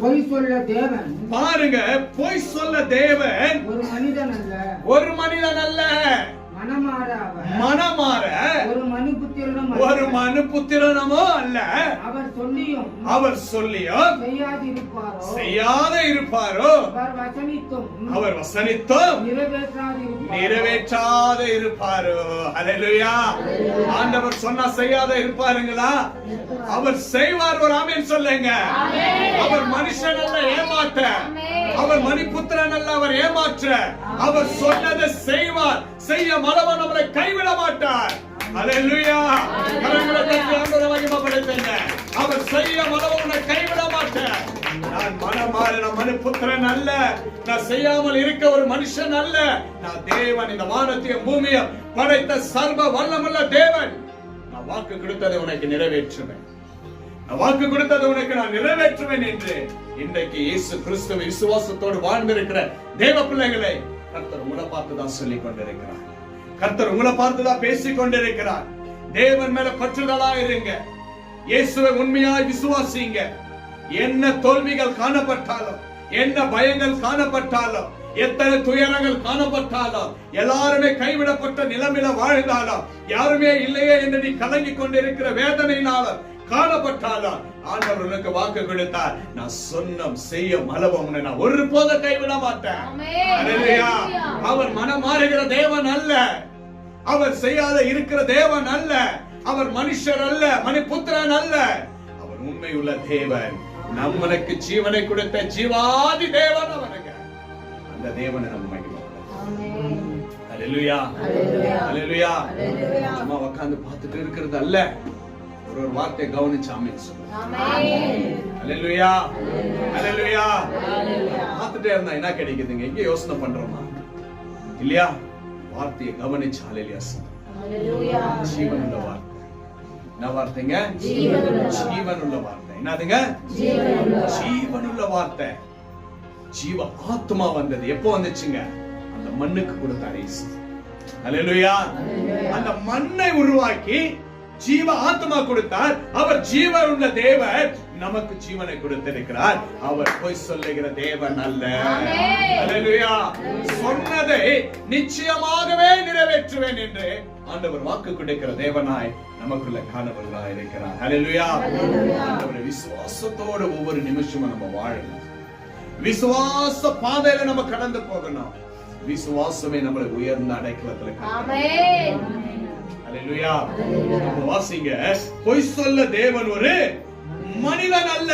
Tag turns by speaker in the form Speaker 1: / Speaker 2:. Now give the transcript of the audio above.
Speaker 1: பொய் சொல்ல தேவன்.
Speaker 2: பாருங்க பொய் சொல்ல தேவன்.
Speaker 1: ஒரு மனிதன் அல்ல.
Speaker 2: ஒரு மனிதன் அல்ல.
Speaker 1: மனமாற ஒரு
Speaker 2: மனு புத்திரனமோ அல்ல.
Speaker 1: அவர் சொல்லியும்
Speaker 2: அவர் சொல்லியும்
Speaker 1: செய்யாதிருப்பாரோ
Speaker 2: செய்யாத இருப்பாரோ?
Speaker 1: அவர் வசனித்தும்
Speaker 2: நிறைவேற்றாத இருப்பாரோ? அல்லேலூயா ஆண்டவர் சொன்னா செய்யாத இருப்பாருங்களா? அவர் செய்வார் ஒரு ஆமீன் சொல்லுங்க. அவர் மனுஷன் அல்ல ஏமாற்ற. அவர் மணிபுத்திரன் அல்ல அவர் ஏமாற்ற. அவர் சொன்னதை செய்வார். செய்ய மலவன் நம்மளை கைவிட மாட்டார். அல்லேலூயா கரங்களை தட்டி ஆண்டவரை அவர் செய்ய மலவன் கைவிட மாட்டார். நான் மனமாறின மனுபுத்திரன் அல்ல. நான் செய்யாமல் இருக்க ஒரு மனுஷன் அல்ல. நான் தேவன் இந்த வானத்தையும் பூமியும் படைத்த சர்வ வல்லமுள்ள தேவன். நான் வாக்கு கொடுத்ததை உனக்கு நிறைவேற்றுவேன். நான் வாக்கு கொடுத்ததை உனக்கு நான் நிறைவேற்றுவேன் என்று இன்றைக்கு இயேசு கிறிஸ்துவ விசுவாசத்தோடு வாழ்ந்திருக்கிற தேவ பிள்ளைகளை கர்த்தர் உங்களை பார்த்து தான் சொல்லிக் கொண்டிருக்கிறார் கர்த்தர் உங்களை பார்த்து தான் பேசிக் கொண்டிருக்கிறார் தேவன் மேல பற்றுதலா இருங்க. இயேசுவை உண்மையாய் விசுவாசிங்க. என்ன தோல்விகள் காணப்பட்டாலும் என்ன பயங்கள் காணப்பட்டாலும் எத்தனை துயரங்கள் காணப்பட்டாலும் எல்லாருமே கைவிடப்பட்ட நிலைமையில வாழ்ந்தாலும் யாருமே இல்லையே என்று நீ கலங்கி கொண்டிருக்கிற வேதனையினாலும் காணப்பட்டாலும் ஆண்டவர் உனக்கு வாக்கு கொடுத்தார். நான் சொன்னம் அளவும் உன்னை நான் ஒரு போத கைவிட மாட்டேன். அவர் மனம் மாறுகிற தேவன் அல்ல. அவர் செய்யாத இருக்கிற தேவன் அல்ல. அவர் மனுஷர் அல்ல மணிபுத்திரன் அல்ல. அவர் உண்மையுள்ள தேவன். நம்மனுக்கு ஜீவனை கொடுத்த ஜீவாதி தேவன் அவனுக்கு அந்த தேவனை நம்ம மகிமைப்படுத்தணும். அல்லேலூயா. அல்லேலூயா. சும்மா உட்கார்ந்து பார்த்துட்டு இருக்கிறது அல்ல. ஒரு ஒரு வார்த்தையை கவனிச்சு அல்லேலூயா அல்லேலூயா பார்த்துட்டே இருந்தா என்ன கிடைக்குதுங்க? எங்க யோசனை பண்றோமா? இல்லையா? வார்த்தையை கவனிச்சு சொல்லுங்க. ஜீவனுள்ள வார்த்தை. என்ன வார்த்தைங்க? ஜீவனுள்ள வார்த்தை. என்னதுங்க? ஜீவனுள்ள வார்த்தை. ஜீவ ஆத்மா வந்தது. எப்போ வந்துச்சுங்க? அந்த மண்ணுக்கு இயேசு அல்லேலூயா அந்த மண்ணை உருவாக்கி ஜீவ ஆத்மா கொடுத்தார். அவர் ஜீவன் உள்ள தேவன் நமக்கு ஜீவனை கொடுத்திருக்கிறார். அவர் பொய் சொல்லுகிற தேவன் அல்ல. சொன்னதை நிச்சயமாகவே நிறைவேற்றுவேன் என்று ஆண்டவர் வாக்கு கொடுக்கிற தேவனாய் நமக்குள்ள காணவர்களாய் இருக்கிறார். அல்லேலூயா. ஆண்டவரை விசுவாசத்தோட ஒவ்வொரு நிமிஷமும் நம்ம வாழணும். விசுவாச பாதையில நம்ம கடந்து போகணும். விசுவாசமே நம்மளை உயர்ந்த அடைக்கலத்துல அல்லேலூயா நம்ம வாசிங்க. பொய் சொல்ல தேவன் ஒரு மனிதன் அல்ல.